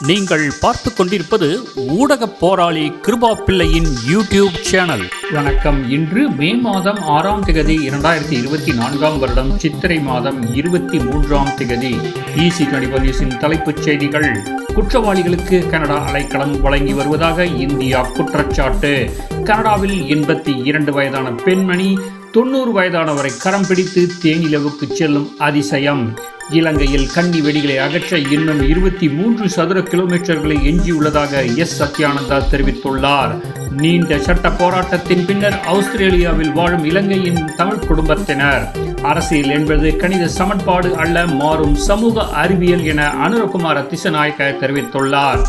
நீங்கள் பார்த்து கொண்டிருப்பது ஊடக போராளி கிருபா பிள்ளையின் யூடியூப் சேனல். வணக்கம். இன்று மே மாதம் ஆறாம் திகதி இரண்டாயிரத்தி இருபத்தி நான்காம் வருடம் சித்திரை மாதம் இருபத்தி மூன்றாம் திகதி. ஈசி கணிப நியூஸின் தலைப்புச் செய்திகள். குற்றவாளிகளுக்கு கனடா அலைக்களம் வழங்கி வருவதாக இந்தியா குற்றச்சாட்டு. கனடாவில் எண்பத்தி இரண்டு வயதான பெண்மணி தொண்ணூறு வயதானவரை கரம் பிடித்து தேனிலவுக்கு செல்லும் அதிசயம். இலங்கையில் கன்னி வெடிகளை அகற்ற இன்னும் இருபத்தி மூன்று சதுர கிலோமீட்டர்களை எஞ்சியுள்ளதாக எஸ். சத்யானந்தா தெரிவித்துள்ளார். நீண்ட சட்ட போராட்டத்தின் பின்னர் ஆஸ்திரேலியாவில் வாழும் இலங்கையின் தமிழ் குடும்பத்தினர். அரசியல் என்பது கணித சமன்பாடு அல்ல மாறும் சமூக அறிவியல் என அனுரகுமார திசநாயக்க தெரிவித்துள்ளார்.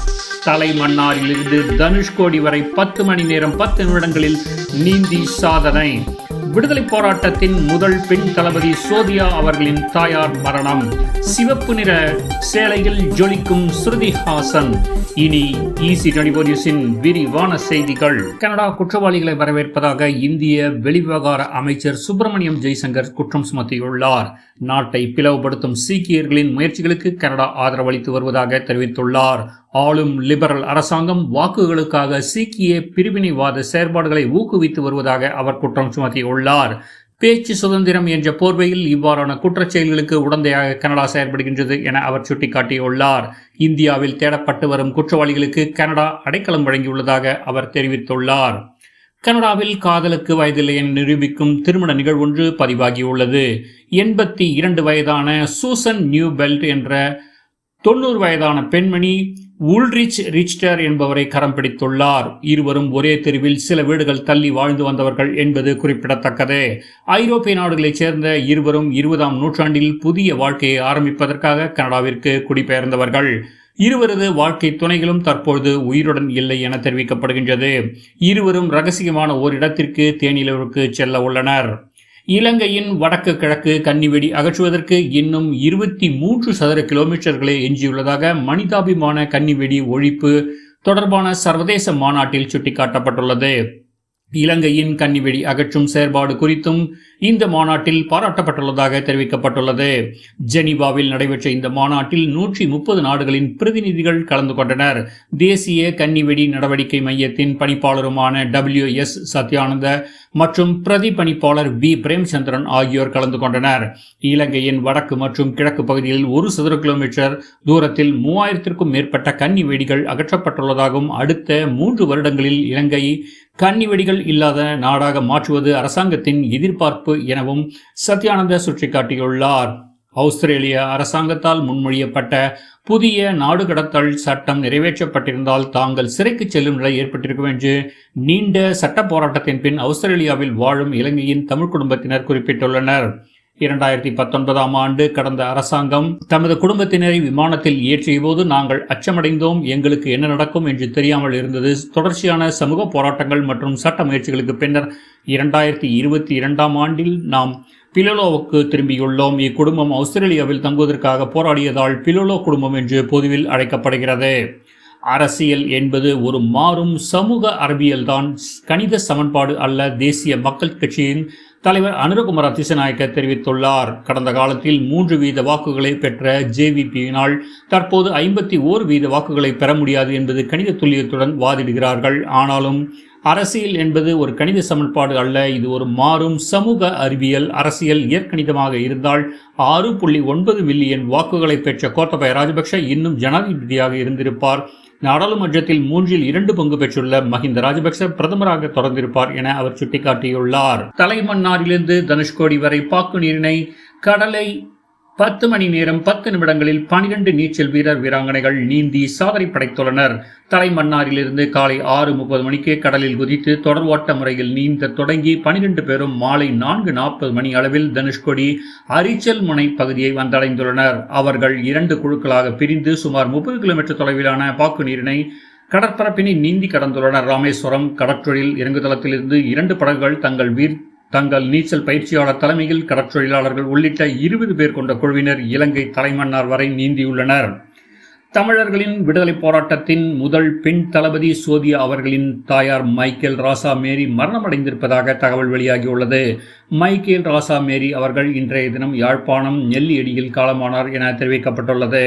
தலைமன்னாரிலிருந்து தனுஷ்கோடி வரை பத்து மணி நேரம் பத்து நிமிடங்களில் நீந்தி சாதனை. விடுதலை போராட்டத்தின் முதல் பெண் தளபதி சோதியா அவர்களின் தாயார் மரணம். சிவப்பு நிற சேலையில் ஜொலிக்கும் ஸ்ருதி ஹாசன். இனி ஈசி டுவெண்டி நியூஸின் விரிவான செய்திகள். கனடா குற்றவாளிகளை வரவேற்பதாக இந்திய வெளிவிவகார அமைச்சர் சுப்பிரமணியம் ஜெய்சங்கர் குற்றம் சுமத்தியுள்ளார். நாட்டை பிளவுபடுத்தும் சீக்கியர்களின் முயற்சிகளுக்கு கனடா ஆதரவளித்து வருவதாக தெரிவித்துள்ளார். ஆளும் லிபரல் அரசாங்கம் வாக்குகளுக்காக சீக்கிய பிரிவினைவாத செயற்பாடுகளை ஊக்குவித்து வருவதாக அவர் குற்றம் சுமத்தியுள்ளார். பேச்சு சுதந்திரம் என்ற போர்வையில் இவ்வாறான குற்றச் செயல்களுக்கு உடந்தையாக கனடா செயல்படுகின்றது என அவர் சுட்டிக்காட்டியுள்ளார். இந்தியாவில் தேடப்பட்டு வரும் குற்றவாளிகளுக்கு கனடா அடைக்கலம் வழங்கியுள்ளதாக அவர் தெரிவித்துள்ளார். கனடாவில் காதலுக்கு வயதில்லை என நிரூபிக்கும் திருமண நிகழ்வொன்று பதிவாகியுள்ளது. எண்பத்தி இரண்டு வயதான சூசன் நியூ பெல்ட் என்ற தொண்ணூறு வயதான பெண்மணி ஊல்ரிச் ரிச்டர் என்பவரை கரம் பிடித்துள்ளார். இருவரும் ஒரே தெருவில் சில வீடுகள் தள்ளி வாழ்ந்து வந்தவர்கள் என்பது குறிப்பிடத்தக்கது. ஐரோப்பிய நாடுகளைச் சேர்ந்த இருவரும் இருபதாம் நூற்றாண்டில் புதிய வாழ்க்கையை ஆரம்பிப்பதற்காக கனடாவிற்கு குடிபெயர்ந்தவர்கள். இருவரது வாழ்க்கை துணைகளும் தற்பொழுது உயிருடன் இல்லை என தெரிவிக்கப்படுகின்றது. இருவரும் ரகசியமான ஓரிடத்திற்கு தேனிலவுக்கு செல்ல உள்ளனர். இலங்கையின் வடக்கு கிழக்கு கன்னிவெடி அகற்றுவதற்கு இன்னும் இருபத்தி மூன்று சதுர கிலோமீட்டர்களே எஞ்சியுள்ளதாக மனிதாபிமான கன்னிவெடி ஒழிப்பு தொடர்பான சர்வதேச மாநாட்டில் சுட்டிக்காட்டப்பட்டுள்ளது. இலங்கையின் கன்னிவெடி அகற்றும் செயற்பாடு குறித்தும் இந்த மாநாட்டில் பாராட்டப்பட்டுள்ளதாக தெரிவிக்கப்பட்டுள்ளது. ஜெனீவாவில் நடைபெற்ற இந்த மாநாட்டில் நூற்றி முப்பது நாடுகளின் பிரதிநிதிகள் கலந்து கொண்டனர். தேசிய கன்னிவெடி நடவடிக்கை மையத்தின் பணிப்பாளருமான டபிள்யூ எஸ் சத்யானந்த மற்றும் பிரதி பணிப்பாளர் வி பிரேம்சந்திரன் ஆகியோர் கலந்து கொண்டனர். இலங்கையின் வடக்கு மற்றும் கிழக்கு பகுதியில் ஒரு சதுர கிலோமீட்டர் தூரத்தில் மூவாயிரத்திற்கும் மேற்பட்ட கன்னி வெடிகள் அகற்றப்பட்டுள்ளதாகவும் அடுத்த மூன்று வருடங்களில் இலங்கை கன்னிவெடிகள் இல்லாத நாடாக மாற்றுவது அரசாங்கத்தின் எதிர்பார்ப்பு எனவும் சத்யானந்த சுட்டிக்காட்டியுள்ளார். ஆஸ்திரேலிய அரசாங்கத்தால் முன்மொழியப்பட்ட புதிய நாடு கடத்தல் சட்டம் நிறைவேற்றப்பட்டிருந்தால் தாங்கள் சிறைக்கு செல்லும் நிலை ஏற்பட்டிருக்கும் என்று நீண்ட சட்ட போராட்டத்தின் பின் ஆஸ்திரேலியாவில் வாழும் இலங்கையின் தமிழ் குடும்பத்தினர் குறிப்பிட்டுள்ளனர். இரண்டாயிரத்தி பத்தொன்பதாம் ஆண்டு கடந்த அரசாங்கம் தமது குடும்பத்தினரை விமானத்தில் ஏற்றிய போது நாங்கள் அச்சமடைந்தோம் எங்களுக்கு என்ன நடக்கும் என்று தெரியாமல் இருந்தது. தொடர்ச்சியான சமூக போராட்டங்கள் மற்றும் சட்ட முயற்சிகளுக்கு பின்னர் இரண்டாயிரத்தி இருபத்தி இரண்டாம் ஆண்டில் நாம் பிலோலோவுக்கு திரும்பியுள்ளோம். இக்குடும்பம் ஆஸ்திரேலியாவில் தங்குவதற்காக போராடியதால் பிலோலோ குடும்பம் என்று பொதுவில் அழைக்கப்படுகிறது. அரசியல் என்பது ஒரு மாறும் சமூக அறிவியல்தான். கணித சமன்பாடு அல்ல தேசிய மக்கள் கட்சியின் தலைவர் அனுரகுமார திசநாயக்க தெரிவித்துள்ளார். கடந்த காலத்தில் மூன்று வீத வாக்குகளை பெற்ற ஜேவிபியினால் தற்போது ஐம்பத்தி ஓரு வீத வாக்குகளை பெற முடியாது என்பது கணித துல்லியத்துடன் வாதிடுகிறார்கள். ஆனாலும் அரசியல் என்பது ஒரு கணித சமன்பாடு அல்ல. இது ஒரு மாறும் சமூக அறிவியல் அரசியல் இயற்கணிதமாக இருந்தால் ஆறு புள்ளி ஒன்பது மில்லியன் வாக்குகளை பெற்ற கோத்தபய ராஜபக்ஷ இன்னும் ஜனாதிபதியாக இருந்திருப்பார். நாடாளுமன்றத்தில் மூன்றில் இரண்டு பங்கு பெற்றுள்ள மஹிந்த ராஜபக்ச பிரதமராக தொடர்ந்திருப்பார் என அவர் சுட்டிக்காட்டியுள்ளார். தலைமன்னாரிலிருந்து தனுஷ்கோடி வரை பாக்கு நீரினை கடலை பத்து மணி நேரம் பத்து நிமிடங்களில் பனிரெண்டு நீச்சல் வீரர் வீராங்கனைகள் நீந்தி சாதனை படைத்துள்ளனர். தலைமன்னாரிலிருந்து காலை ஆறு முப்பது மணிக்கு கடலில் குதித்து தொடர் ஓட்ட முறையில் நீந்த தொடங்கி பனிரெண்டு பேரும் மாலை நான்கு நாற்பது மணி அளவில் தனுஷ்கொடி அரிச்சல் முனை பகுதியை வந்தடைந்துள்ளனர். அவர்கள் இரண்டு குழுக்களாக பிரிந்து சுமார் முப்பது கிலோமீட்டர் தொலைவிலான பாக்கு நீரினை கடற்பரப்பினை நீந்தி கடந்துள்ளனர். ராமேஸ்வரம் கடற்றொழில் இறங்குதளத்திலிருந்து இரண்டு படகுகள் தங்கள் வீர் தங்கள் நீச்சல் பயிற்சியாளர் தலைமையில் கடற்றொழிலாளர்கள் உள்ளிட்ட இருபது பேர் கொண்ட குழுவினர் இலங்கை தலைமன்னார் வரை நீந்தியுள்ளனர். தமிழர்களின் விடுதலை போராட்டத்தின் முதல் பெண் தளபதி சோதியா அவர்களின் தாயார் மைக்கேல் ராசா மேரி மரணமடைந்திருப்பதாக தகவல் வெளியாகியுள்ளது. மைக்கேல் ராசா மேரி அவர்கள் இன்றைய தினம் யாழ்ப்பாணம் நெல்லியடியில் காலமானார் என தெரிவிக்கப்பட்டுள்ளது.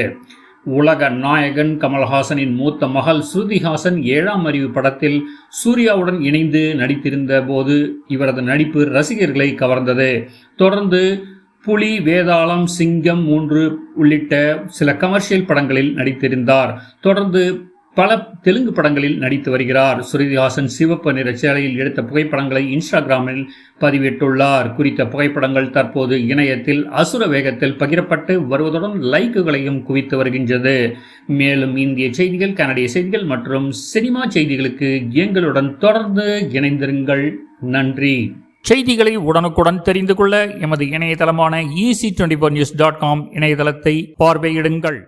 உலக நாயகன் கமல்ஹாசனின் மூத்த மகள் ஸ்ருதிஹாசன் ஏழாம் அறிவு படத்தில் சூர்யாவுடன் இணைந்து நடித்திருந்த போது இவரது நடிப்பு ரசிகர்களை கவர்ந்தது. தொடர்ந்து புலி வேதாளம் சிங்கம் மூன்று உள்ளிட்ட சில கமர்ஷியல் படங்களில் நடித்திருந்தார். தொடர்ந்து பல தெலுங்கு படங்களில் நடித்து வருகிறார். ஸ்ருதிஹாசன் சிவப்பு நிற சேலையில் எடுத்த புகைப்படங்களை இன்ஸ்டாகிராமில் பதிவிட்டுள்ளார். குறித்த புகைப்படங்கள் தற்போது இணையத்தில் அசுர வேகத்தில் பகிரப்பட்டு வருவதுடன் லைக்குகளையும் குவித்து வருகின்றது. மேலும் இந்திய செய்திகள் கனடிய செய்திகள் மற்றும் சினிமா செய்திகளுக்கு எங்களுடன் தொடர்ந்து இணைந்திருங்கள். நன்றி. செய்திகளை உடனுக்குடன் தெரிந்து கொள்ள எமது இணையதளமான EC twenty four news dot com இணையதளத்தை பார்வையிடுங்கள்.